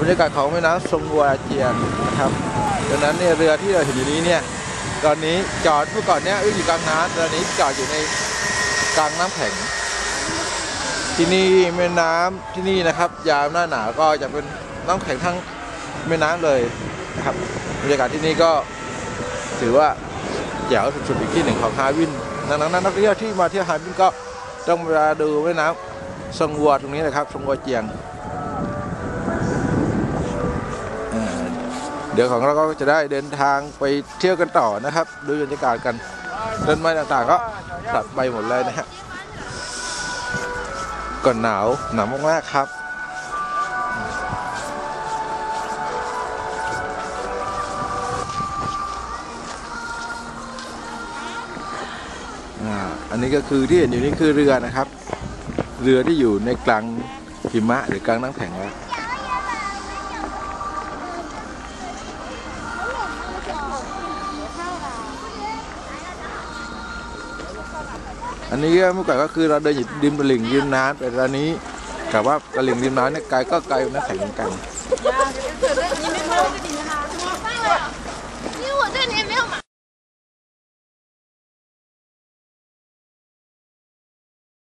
บรรยากาศของแม่น้ำทรงวัวเจียนนะครับดังนั้นเนี่ยเรือที่เราเห็นอยู่นี้เนี่ยตอนนี้จอดเมื่อก่อนเนี่ยอยู่กลางน้ำตอนนี้จอดอยู่ในกลางน้ำแข็ง ที่นี่แม่น้ำที่นี่นะครับ ยามหน้าหนาวก็จะเป็นน้ำแข็งทั้งแม่น้ำเลยนะครับบรรยากาศที่นี่ก็ถือว่าแจ๋วสุดๆอีกที่หนึ่งของฮาวินดังนั้นนักท่องเที่ยวที่มาเที่ยวฮาวินก็ต้องมาดูแม่น้ำทรงวัวตรงนี้นะครับทรงวัวเจียง ดี๋ยวของเราก็จะได้เดินทางไปเที่ยวกันต่อนะครับ ดูบรรยากาศกันต้นไม้ต่างๆก็ตัดไปหมดเลยนะฮะก่อนหนาวหนาวมากๆครับอ่าอันนี้ก็คือที่เห็นอยู่นี่คือเรือนะครับ เรือที่อยู่ในกลางหิมะหรือกลางน้ำแข็งแล้ว อันนี้เมื่อก่อนก็คือเราเดินอยู่ริมตลิ่งริมน้ำแต่ตอนนี้กับว่าตลิ่งริมน้ำเนี่ยไกลก็ไกลนะแข่งกัน